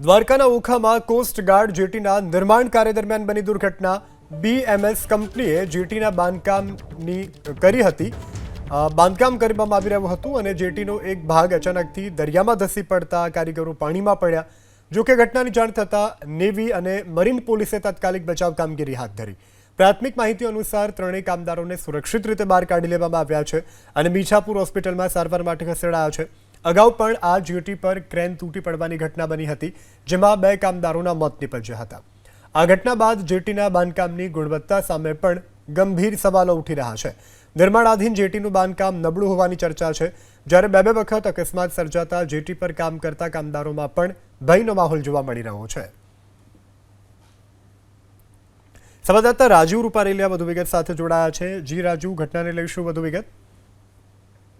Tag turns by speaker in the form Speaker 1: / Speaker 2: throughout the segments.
Speaker 1: દ્વારકાના ઓખામાં coast guard જેટીના નિર્માણ કાર્ય દરમિયાન બની દુર્ઘટના. બીએમએસ કંપનીએ જેટીના બાંધકામની કરી હતી. બાંધકામ કરવામાં આવી રહ્યું હતું અને જેટીનો એક ભાગ અચાનકથી દરિયામાં ધસી પડતા કારીગરો પાણીમાં પડ્યા. જોકે ઘટનાની જાણ થતાં નેવી અને મરીન પોલીસે તાત્કાલિક બચાવ કામગીરી હાથ ધરી. પ્રાથમિક માહિતી અનુસાર ત્રણેય કામદારોને સુરક્ષિત રીતે બહાર કાઢી લેવામાં આવ્યા છે અને મીઠાપુર હોસ્પિટલમાં સારવાર માટે ખસેડાયા છે. અગાઉ પણ આ જેટી પર ક્રેન તૂટી પડવાની ઘટના બની હતી, જેમાં બે કામદારોના મોત નીપજ્યા હતા. આ ઘટના બાદ જેટીના બાંધકામની ગુણવત્તા સામે પણ ગંભીર સવાલો ઉઠી રહ્યા છે. નિર્માણાધીન જેટીનું બાંધકામ નબળું હોવાની ચર્ચા છે, જ્યારે બે બે વખત અકસ્માત સર્જાતા જેટી પર કામ કરતા કામદારોમાં પણ ભયનો માહોલ જોવા મળી રહ્યો છે. સંવાદદાતા રાજીવ રૂપારેલિયા વધુ વિગત સાથે જોડાયા છે. જી રાજુ, ઘટનાને લઈશું વધુ વિગત?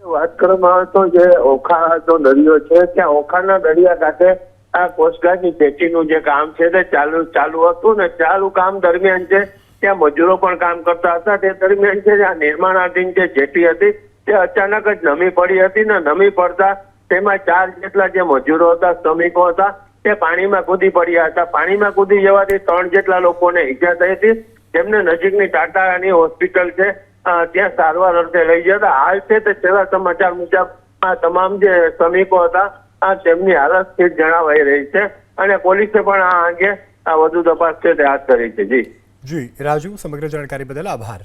Speaker 2: વાત કરવામાં તો જે ઓખાનો દરિયો છે, ત્યાં ઓખાના દરિયા કાંઠે આ કોસ્ટગાર્ડની પેટીનું જે કામ છે તે ચાલુ ચાલુ હતું ને ચાલુ કામ દરમિયાન છે, ત્યાં મજૂરો પણ કામ કરતા હતા. તે દરમિયાન છે આ નિર્માણાધીન જે જેટી હતી, તે અચાનક જ નમી પડી હતી ને નમી પડતા તેમાં ચાર જેટલા જે મજૂરો હતા, શ્રમિકો હતા, તે પાણીમાં કૂદી પડ્યા હતા. પાણીમાં કૂદી જવાથી ત્રણ જેટલા લોકોને ઈજા થઈ હતી. તેમને નજીકની ટાટાની હોસ્પિટલ છે ત્યાં સારવાર અર્થે લઈ જતા હાલ છે તે છેલ્લા સમાચાર મુજબ આ તમામ જે શ્રમિકો હતા, આ તેમની હાલત સ્થિર જણાવાઈ રહી છે અને પોલીસે પણ આ અંગે આ વધુ તપાસ છે તે હાથ ધરી છે. જી.
Speaker 1: જી, રાજુ, સમગ્ર જાણકારી બદલ આભાર.